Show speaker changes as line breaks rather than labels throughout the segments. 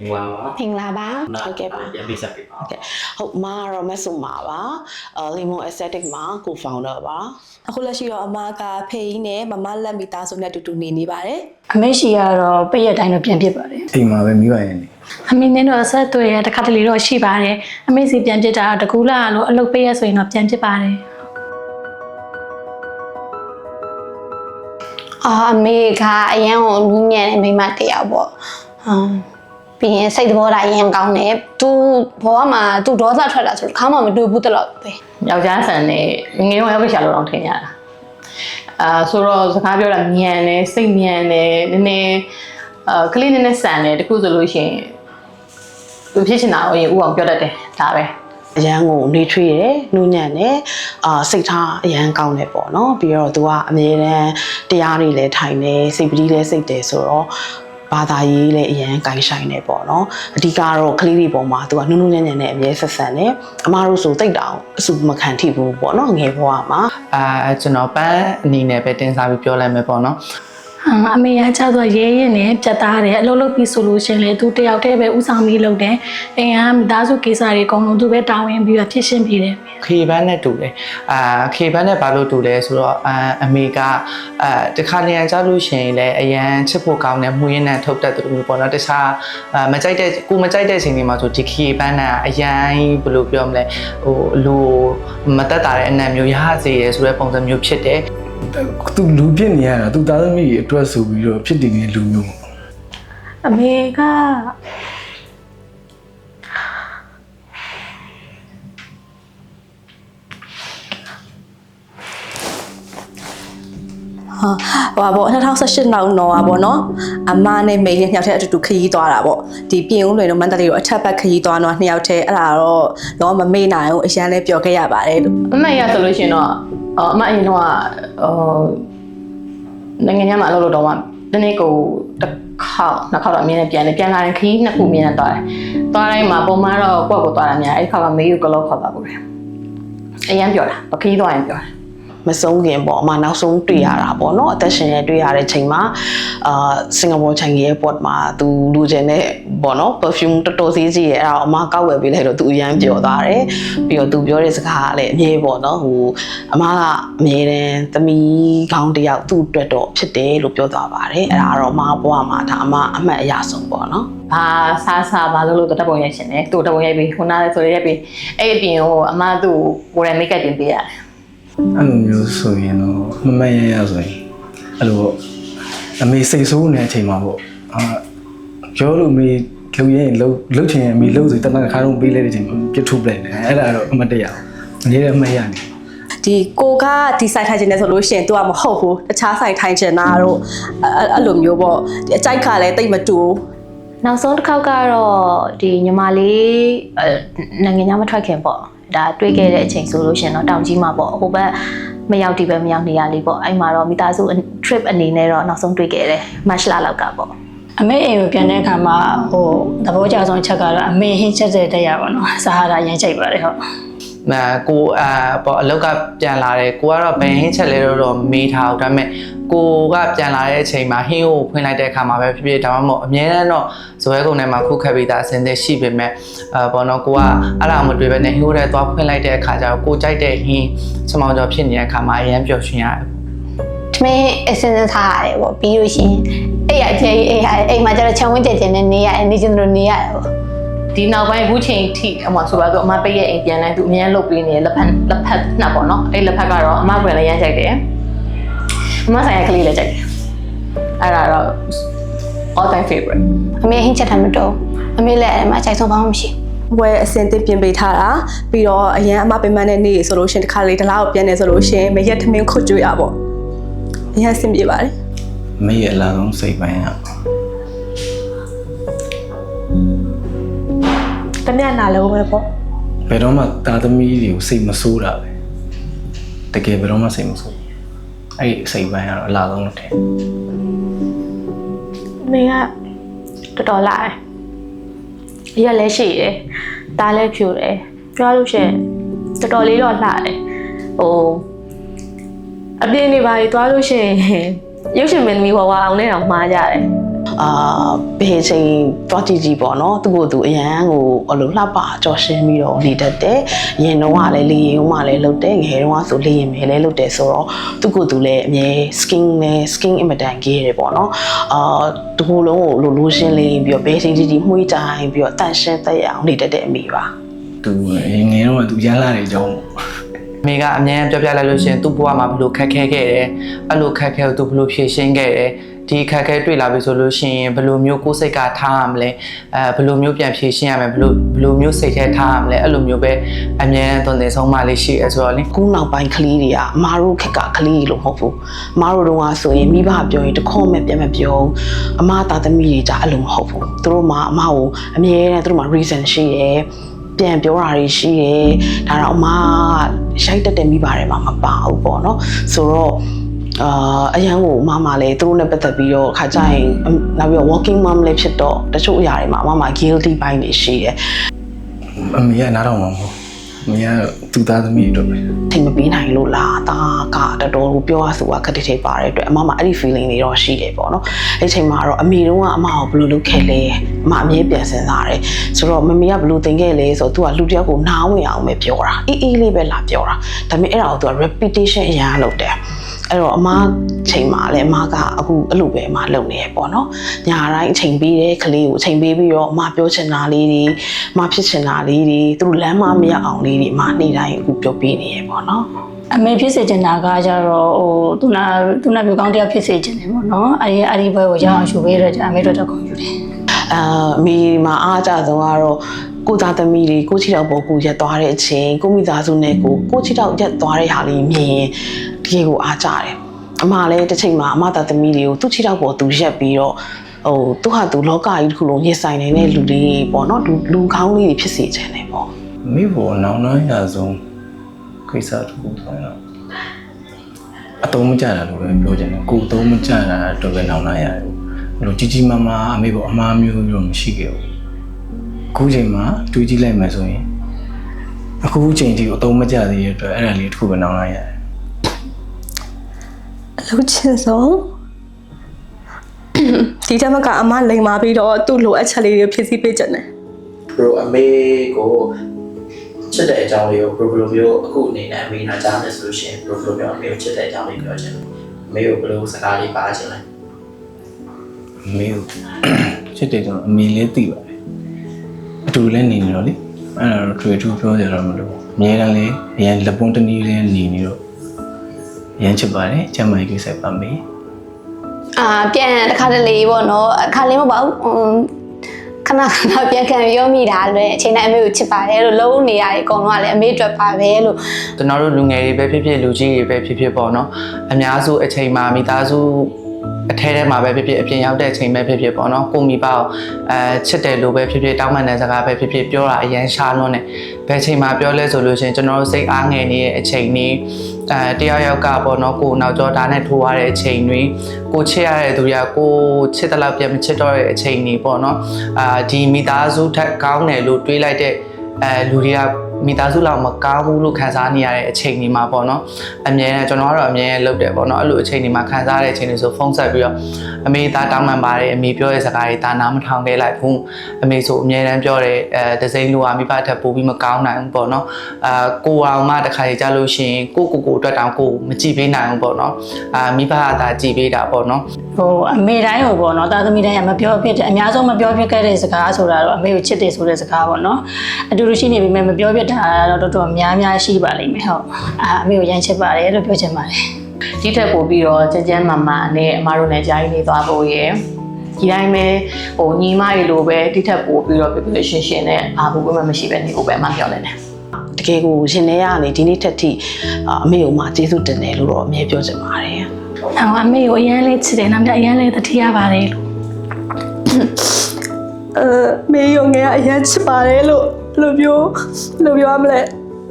မင်္ဂလာပါ
မင်္ဂလာပါဟုတ်ကဲ့ပါ
ပြန်ပြီးဆက်ပေးပါ
ဟုတ်ကဲ့ဟုတ်မကတော့မဆုမာပါအဲ Lemon Aesthetic မှာ co-founder ပါ
အခုလက်ရှိတော့အမကဖေးကြီးနဲ့မမလက်မိသားစုနဲ့အတူတူနေနေပါတယ်
အမေရှိကတော့ပြည့်ရတိုင်းတော့ပြန်ဖြစ်ပါတယ်
အိမ်မှာပဲမိဘရဲ့နေ
အမေနဲ့တော့ဆက်သွယ်ရတခါတလေတော့ရှိပါတယ်အမေစီပြန်ဖြစ်တာတကူလာလို့အလုပ်ပေးရဆိုရင်တော့ပြန်ဖြစ်ပါတယ်
အာအမေကအရန်ကိုနူးညံ့တဲ့မိန်းမတစ်ယောက်ပေါ့ဟမ် ပြီးရင်စိတ်သဘောထားအရန်ကောင်းတယ်သူဘဝမှာသူဒေါသထွက်တာဆိုတော့ခါမှမတွေ့ဘူးတလို့ပဲ
ယောက်ျားဆန်နဲ့ငယ်ငယ်ရောက်ရှာလို့တော့ထင်ရတာအာဆိုတော့စကားပြောတာမြန်တယ်စိတ်မြန်တယ်နည်းနည်းအာကလေးနည်းနည်းဆန်တယ်တခုဆိုလို့ရှိရင်သူဖြစ်ချင်တာကိုရင်ဥအောင်ပြောတတ်တယ်ဒါပဲ
အရန်ကိုနေထွေးတယ်နှူးညံ့တယ်အာစိတ်ထားအရန်ကောင်းတယ်ပေါ့နော်ပြီးတော့ तू ကအမြဲတမ်းတရားတွေလည်းထိုင်တယ်စိတ်ပတိလည်းစိတ်တယ်ဆိုတော့ ဘာသာရေးလည်းအရန်ဂိုင်းဆိုင်တယ်ပေါ့နော်အဓိကတော့ကလေးတွေပေါ်မှာ तू ကနှူးနှူးညံ့ညံ့နဲ့အမြဲဆက်ဆံတယ်အမားတို့ဆိုတိတ်တောင်အဆူမခံထိဘူးပေါ့နော်ငယ်ဘဝမှာ
အာကျွန်တော်ပန်းအနေနဲ့ပဲတင်စားပြီးပြောလိုက်မယ်ပေါ့နော်
ဟာ အမေကကြတော့ရဲရင်နဲ့ပြတ်သားတယ်အလုပ်လုပ်ပြီးဆိုလို့ရှရင်လေသူတယောက်တည်းပဲဥဆောင်ပြီးလုပ်တယ်အိမ်ကမိသားစုကိစ္စတွေအကုန်လုံးသူပဲတာဝန်ပြီးတော့ဖြစ်ရှင်းပြီးတယ်
ခေပန်းနဲ့တူတယ်အာခေပန်းနဲ့ဘာလို့တူလဲဆိုတော့အာအမေကအာတခါလျံကြလို့ရှိရင်လည်းအရန်ချစ်ဖို့ကောင်းတယ်မှုရင်းနဲ့ထုတ်တတ်တယ်လို့ပေါ့နော်တခြားအာမကြိုက်တဲ့ကိုမကြိုက်တဲ့ချိန်တွေမှာဆိုဒီခေပန်းနဲ့အရန်ဘယ်လိုပြောမလဲဟိုလူမတက်တာတဲ့အနံ့မျိုးရဟစေရဆိုတဲ့ပုံစံမျိုးဖြစ်တယ်
သူလူပြစ်နေရတာသူသားသမီးတွေအတွက်ဆိုပြီးတော့ဖြစ်တည်နေတဲ့လူမျိုးပေါ့
အမေက
ဟာဟိုပါပေါ့2018နောက်တော့อ่ะပေါ့နော်အမနဲ့မိန်းနဲ့နှစ်ယောက်တည်းအတူတူခရီးသွားတာပေါ့ဒီပြင်ဦးလွင်တော့မန္တလေးကိုအထက်ဘက်ခရီးသွားတော့နှစ်ယောက်တည်းအဲ့ဒါတော့တော့မမေ့နိုင်ဘူးအရန်လဲပျော်ခဲ့ရပါတယ်လို့
အမေရဆိုလို့ရှရင်တော့ အော်အမအရင်တော့ဟိုနိုင်ငံခြားမှာအလုပ်လုပ်တော့မှဒီနေ့ကိုတစ်ခေါက်နှစ်ခေါက်တော့အမြင်နဲ့ပြန်တယ်ပြန်လာရင်ခီးနှစ်ခုမြင်နဲ့သွားတယ်သွားတိုင်းမှာပုံမှန်တော့ကိုယ့်ကိုယ်သွားတာများအဲ့ဒီခေါက်ကမေးကိုကလောက်ခေါ်သွားဘူးတယ်အရင်ပြောတာပခီးသွားရင်ပြောတယ်
မဆုံးခင်ပေါ့အမနောက်ဆုံးတွေ့ရတာပေါ့နော်အသက်ရှင်ရတွေ့ရတဲ့ချိန်မှာအာစင်ကာပူချိုင်ရဲ့ port မှာသူလူကျင်တဲ့ပေါ့နော် perfume တော်တော်သေးကြီးရဲ့အဲ့ဒါအမကောက်ဝယ်ပေးလိုက်တော့သူအရန်ပျော်သွားတယ်ပြီးတော့သူပြောတဲ့စကားကလည်းအမြဲပေါ့နော်ဟိုအမကအမြဲတမ်းသမီးကောင်းတစ်ယောက်သူ့အတွက်တော့ဖြစ်တယ်လို့ပြောသွားပါတယ်အဲ့ဒါကတော့အမဘဝမှာဒါအမအမှတ်အရဆုံးပေါ့နော်
ဘာစားစားဘာလို့လို့တက်ပုံရိုက်ရှင်တယ်သူ့တက်ပုံရိုက်ပြီးခုနကဆိုရိုက်ပြီးအဲ့အပြင်ဟိုအမသူ့ကိုယ်တိုင်မိတ်ကပ်တင်ပေးရတယ်
အဲ့လိုမျိုးဆိုရင်တော့မမတ်ရရဆိုရင်အဲ့လိုပေါ့အမေစိတ်ဆိုးနေတဲ့အချိန်မှာပေါ့အာပြောလို့မေလူရရင်လှုပ်လှုပ်ချင်ရင်အမေလှုပ်ဆိုတနက်ခါတော့ပေးလိုက်တဲ့အချိန်မှာပြစ်ထုတ်ပလိုက်တယ်အဲ့ဒါတော့အမတ်တရအောင်အနည်းနဲ့မှတ်ရနေ
ဒီကိုကဒီဆိုင်ထိုင်ခြင်းနဲ့ဆိုလို့ရှိရင် तू ကမဟုတ်ဘူးတခြားဆိုင်ထိုင်ခြင်းနာတော့အဲ့အဲ့လိုမျိုးပေါ့ဒီအကြိုက်ကလည်းတိတ်မတူဘူး
နောက်ဆုံးတစ်ခေါက်ကတော့ဒီညီမလေးအဲနိုင်ငံခြားမထွက်ခင်ပေါ့ ဒါတွေ့ခဲ့တဲ့အချိန်ဆိုလို့ရှရင်တော့တောင်ကြီးမှာပေါ့ဟိုဘက်မရောက်ဒီဘက်မရောက်နေရလေးပေါ့အဲ့မှာတော့မိသားစု trip အနေနဲ့တော့နောက်ဆုံးတွေ့ခဲ့တယ်မတ်လလောက်ကပေါ့
အမေအိမ်ကိုပြန်တဲ့အခါမှာဟိုသဘောကျဆုံးချက်ကတော့အမေဟင်းချက်တဲ့တက်ရပါတော့စာဟာရာရမ်းချိတ်ပါတယ်ဟုတ်
နာကိုအာပေါ့အလောက်ကပြန်လာတယ်ကိုကတော့ဘယ်ဟင်းချက်လဲတော့တော့မေးထားအောင်ဒါပေမဲ့ကိုကပြန်လာတဲ့အချိန်မှာဟင်းကိုဖွင့်လိုက်တဲ့အခါမှာပဲဖြစ်ဖြစ်ဒါမှမဟုတ်အများနဲ့တော့ဇွဲကုန်ထဲမှာခုခက်ပြီးသားအစင်းသက်ရှိပေမဲ့အာပေါ့နော်ကိုကအဲ့ဒါမတွေ့ပဲနဲ့ဟင်းကိုထဲသွားဖွင့်လိုက်တဲ့အခါကျတော့ကိုကြိုက်တဲ့ဟင်းစမောင်ကျော်ဖြစ်နေတဲ့အခါမှာအရင်ပျော်ရွှင်ရတယ်
ထမင်းအစင်းစင်းထားရတယ်ပေါ့ပြီးလို့ရှိရင်အဲ့ရအကျဲကြီးအဲ့ရအိမ်မှာကျတော့ခြံဝင်းကျဲကျဲနဲ့နေရတယ်နေချင်တယ်လို့နေရတယ်ပေါ့
ဒီနောက်ပိုင်းအခုချိန်ထိအမဆိုပါတော့အမပိတ်ရဲ့အိမ်ပြန်လဲသူအများလုတ်ပေးနေတယ်လက်ဖက်လက်ဖက်နှက်ပေါ့နော်အဲ့လက်ဖက်ကတော့အမပြန်လဲရမ်းကြိုက်တယ်အမဆိုင်ရကလေးလည်းကြိုက်တယ်အဲ့ဒါတော့ all time favorite
အမေဟင်းချက်တယ်မတော်အမေလည်းအဲ့မှာခြိုက်ဆုံးဘာမှမရှိဘူး
ဝယ်အစင်တင်ပြင်ပေးထားတာပြီးတော့အရန်အမပင်မနဲ့နေရဆိုလို့ရှရင်တစ်ခါလေတစ်လားကိုပြန်နေဆိုလို့ရှရင်မရက်ထမင်းခုတ်ကြွရပေါ့အရန်အဆင်ပြေပါတယ်
အမေရဲ့အလားဆုံးစိတ်ပိုင်းက
တမျက်နာလုံးပဲပေါ့
ဘယ်တော့မှသားသမီးတွေကိုစိတ်မဆိုးတာပဲတကယ်ဘယ်တော့မှစိတ်မဆိုးဘူးအဲ့ဒီစိတ်ပိုင်းကတော့အလားဆုံးလို့ထင်
အမေကတော်တော်လာတယ်ရက်လည်းရှိတယ်ဒါလည်းဖြူတယ်ပြောလို့ရှိရင်တော်တော်လေးတော့လှတယ်ဟိုအပြင်းနေပါကြီးသွားလို့ရှိရင်ရုပ်ရှင်မင်းသမီးဘဝအောင်နဲ့တော့မှားကြတယ်
အာဘယ်ချိန်တွားကြည့်ကြည့်ပေါ့နော်သူ့ကိုယ်သူအရန်ကိုအဲ့လိုလှပကြော်ရှင်းပြီးတော့နေတတ်တယ်ရင်တော့ကလည်းလေရင်မှလည်းလှုပ်တယ်ငယ်တော့ကဆိုလေရင်ပဲလည်းလှုပ်တယ်ဆိုတော့သူ့ကိုယ်သူလည်းအမြဲ skin နဲ့ skin အင်မတန်ကြီးရတယ်ပေါ့နော်အာဒီလိုလုံးကိုလိုလိုရှင်းလေးပြီးတော့ဘယ်ချိန်ကြီးကြီးမှုှေးတိုင်းပြီးတော့တန်ရှင်းသက်ရအောင်နေတတ်တဲ့အမိပါ
သူငယ်တော့သူရမ်းလာတဲ့အကြောင်းပေါ့
အမေကအမြဲပြောပြလိုက်လို့ရှရင်သူ့ဘဝမှာဘယ်လိုခက်ခဲခဲ့တယ်အဲ့လိုခက်ခဲကိုသူဘယ်လိုဖြေရှင်းခဲ့တယ် ဒီခက်ခဲတွေ့လာပြီဆိုလို့ရှိရင်ဘယ်လိုမျိုးကိုယ်စိတ်ကထားရမလဲအဲဘယ်လိုမျိုးပြန်ဖြေရှင်းရမလဲဘယ်လိုဘယ်လိုမျိုးစိတ်ထဲထားရမလဲအဲ့လိုမျိုးပဲအမြဲတမ်းသွန်သင်ဆုံးမလေးရှိရဲဆိုတော့လေ
ခုနောက်ပိုင်းကလေးတွေကအမားတို့ခက်ကကလေးလို့မဟုတ်ဘူးအမားတို့တုန်းကဆိုရင်မိဘပြောရင်တခေါက်မဲ့ပြန်မပြောဘူးအမားသားသမီးတွေကြအဲ့လိုမဟုတ်ဘူးသူတို့မှအမားကိုအမြဲတမ်းသူတို့မှ reason ရှိတယ်ပြန်ပြောတာတွေရှိတယ်ဒါတော့အမားကရိုက်တက်တဲ့မိဘတွေမှာမပါဘူးပေါ့နော်ဆိုတော့ အာအရန်ကိုမမလည်းသူတို့နဲ့ပတ်သက်ပြီးတော့ခါကြရင်အမ်နောက်ပြီးတော့ walking mom လည်းဖြစ်တော့တချို့အရာတွေမှာအမမ guilty ပိုင်းတွေရှိတယ်
အမေကနားတော့မှာမဟုတ်အမေကသူသားသမီးတို့ပဲ
ထိမပေးနိုင်လို့လားဒါကတော်တော်ကိုပြောရဆိုကခက်တိထိပ်ပါတဲ့အတွက်အမမအဲ့ဒီ feeling တွေတော့ရှိတယ်ပေါ့နော်အဲ့ချိန်မှာတော့အမေတို့ကအမကိုဘယ်လိုလုပ်ခဲ့လဲအမအမြဲပြန်စဉ်းစားတယ်ဆိုတော့မမေကဘယ်လိုသင်ခဲ့လဲဆိုတော့ तू ကလူတစ်ယောက်ကိုနားဝင်အောင်ပဲပြောတာအေးအေးလေးပဲလာပြောတာဒါပေမဲ့အဲ့ဒါကို तू က repetition အရာလုပ်တယ် အဲ့တော့အမချိန်မှာလည်းအမကအခုအဲ့လိုပဲအမလုပ်နေရပေါ့နော်ညာတိုင်းအချိန်ပေးတဲ့ကလေးကိုအချိန်ပေးပြီးတော့အမပြောချင်တာလေးတွေအမဖြစ်ချင်တာလေးတွေသူတို့လမ်းမမရအောင်လေးတွေအမနေ့တိုင်းအခုပြောပေးနေရပေါ့နော်
အမေဖြစ်စေချင်တာကကြတော့ဟိုသူနာသူနာပြောကောင်းတရားဖြစ်စေချင်တယ်ပေါ့နော်အဲ့ဒီအဲ့ဒီဘွဲကိုရအောင်ယူပေးရတဲ့အမေတို့တော့ကောင်းယူတယ်
အာအမေမှာအားကြဆုံးကတော့ ကိုသားသမီးတွေကိုချီတော့ပေါ်ကိုရက်သွားတဲ့အချိန်ကိုမိသားစုနဲ့ကိုကိုချီတော့ရက်သွားတဲ့ဟာလေးမြင်ရင်တကယ်ကိုအားကြတယ်အမလည်းတစ်ချိန်မှာအမသားသမီးတွေကိုသူ့ချီတော့ပေါ်သူရက်ပြီးတော့ဟိုသူဟာသူလောကကြီးတစ်ခုလုံးရင်ဆိုင်နေတဲ့လူလေးပေါ့နော်လူလူကောင်းလေးတွေဖြစ်စေချင်တယ်ပေါ့
မိဖို့နောင်နောက်ရဆုံးခိစ္စတစ်ခုဆိုရင်တော့အတုံးမကြတာလို့ပဲပြောချင်တယ်ကိုယ်အတုံးမကြတာတော့ပဲနောင်နောက်ရတယ်ဘလို့ကြီးကြီးမားမားအမေပေါ့အမားမျိုးမျိုးမရှိခဲ့ဘူး အခုချိန်မှာတွေးကြည့်လိုက်မယ်ဆိုရင်အခုချိန်ထိအတုံးမကြသေးတဲ့အတွက်အဲ့ဒါလေးတစ်ခုပဲနောင်နောက်ရတယ်
အလုပ်ချင်ဆုံးဒီတမကအမလိန်မာပြီးတော့သူ့လိုအပ်ချက်လေးတွေဖြည့်ဆည်းပေးကြတယ်
ဘရိုအမေကိုချစ်တဲ့အကြောင်းလေးကိုဘရိုဘလိုမျိုးအခုအနေနဲ့အမေနာကြားမယ်ဆိုလို့ရှိရင်ဘရိုဘလိုမျိုးအမေကိုချစ်တဲ့အကြောင်းလေးပြောချင်တယ်အမေကိုဘယ်လိုစကားလေးပါချင်လဲ
အမေကိုချစ်တယ်ဆိုတော့အမေလည်းသိပါ တယ်အတူလည်းနေနေတော့လေအဲ့ဒါတော့တွေ့ထူးပြောကြတော့မလို့အများတန်းလေးအရင်လက်ပွန်းတစ်နည်းလေးနေနေတော့အရင်ချစ်ပါတယ်ကျမ်းမာရေးကိစ္စပါမေ
အာပြန်တစ်ခါတလေပေါ့နော်အခါလေးမဟုတ်ပါဘူးဟွန်းခဏခဏပြန်ခံပြောမိတာလည်းအချိန်တိုင်းအမေကိုချစ်ပါတယ်လို့လုံးနေရတယ်အကုန်လုံးကလည်းအမေအတွက်ပါပဲလို့
ကျွန်တော်တို့လူငယ်တွေပဲဖြစ်ဖြစ်လူကြီးတွေပဲဖြစ်ဖြစ်ပေါ့နော်အများစုအချိန်မှာမိသားစု အထဲထဲမှာပဲဖြစ်ဖြစ်အပြင်ရောက်တဲ့အချိန်ပဲဖြစ်ဖြစ်ပေါ့နော်ကိုမိဘကိုအဲချစ်တယ်လို့ပဲဖြစ်ဖြစ်တောင်းပန်တဲ့စကားပဲဖြစ်ဖြစ်ပြောတာအရန်ရှားလွန်းတယ်ဘယ်ချိန်မှာပြောလဲဆိုလို့ရှိရင်ကျွန်တော်တို့စိတ်အားငယ်နေတဲ့အချိန်นี้အဲတယောက်ယောက်ကပေါ့နော်ကိုနောက်ကျော်ဓာတ်နဲ့ထိုးရတဲ့အချိန်တွေကိုချစ်ရတဲ့သူတွေကကိုချစ်တဲ့လောက်ပြန်မချစ်တော့တဲ့အချိန်นี้ပေါ့နော်အာဒီမိသားစုထက်ကောင်းတယ်လို့တွေးလိုက်တဲ့အဲလူတွေက မိသားစုလောက်မကောင်းဘူးလို့ခံစားနေရတဲ့အချိန်ဒီမှာပေါ့နော်အမြဲတမ်းကျွန်တော်ကတော့အမြဲလုပ်တယ်ပေါ့နော်အဲ့လိုအချိန်ဒီမှာခံစားရတဲ့အချိန်တွေဆိုဖုန်းဆက်ပြီးတော့အမေသားတောင်းပန်ပါတယ်အမေပြောတဲ့စကားတွေဒါနားမထောင်ခဲ့လိုက်ဘူးအမေဆိုအမြဲတမ်းပြောတယ်အဲဒစိမ့်လူကမိဘထက်ပိုပြီးမကောင်းနိုင်ဘူးပေါ့နော်အာကိုအောင်မတခါကြီးကြလို့ရှိရင်ကိုကိုကိုအတွက်တောင်ကိုမကြည့်ပေးနိုင်ဘူးပေါ့နော်အာမိဘကသာကြည့်ပေးတာပေါ့နော်
ဟိုအမေတိုင်းကိုပေါ့နော်တာသမီတိုင်းကမပြောဖြစ်တယ်အများဆုံးမပြောဖြစ်ခဲ့တဲ့စကားဆိုတာတော့အမေကိုချစ်တယ်ဆိုတဲ့စကားပေါ့နော်အတူတူရှိနေပြီမဲ့မပြောဖြစ်တာတော့တော်တော်များများရှိပါလိမ့်မယ်ဟုတ်အာအမေကိုရမ်းချစ်ပါတယ်လို့ပြောချင်ပါတယ်
ဒီထက်ပို့ပြီးတော့ကြမ်းကြမ်းမာမာနဲ့အမားတို့နဲ့ကြားရင်းနေသွားဖို့ရယ်ဒီတိုင်းပဲဟိုညီမတွေလိုပဲဒီထက်ပို့ပြီးတော့ပြပြရှင်းရှင်းနဲ့အာဘူးပဲမရှိပဲနေဖို့ပဲအမှပြောနေတယ်
တကယ်ကိုရှင်ထဲကနေဒီနေ့ထက်ထိအာအမေကိုမှကျေးဇူးတင်တယ်လို့တော့အမြဲပြောချင်ပါတယ်။
အော်အမေကိုအရန်လေးချစ်တယ်နောက်ပြအရန်လေးတတိယပါတယ်လို့
အဲမေယုံငယ်ကအရင်ချစ်ပါတယ်လို့ ဘယ်လိုပြောဘယ်လိုပြောရမလဲ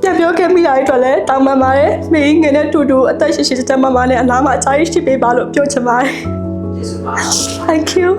ပြန်ပြောခဲ့မိတာတွေအတွက်လည်းတောင်းပန်ပါတယ်မေငယ်နဲ့တူတူအသက်ရှိရှိတတ်မမနဲ့အနားမှာအချားရှိပေးပါလို့ပြောချင်ပါတယ်
ကျေးဇူးပါ
Thank you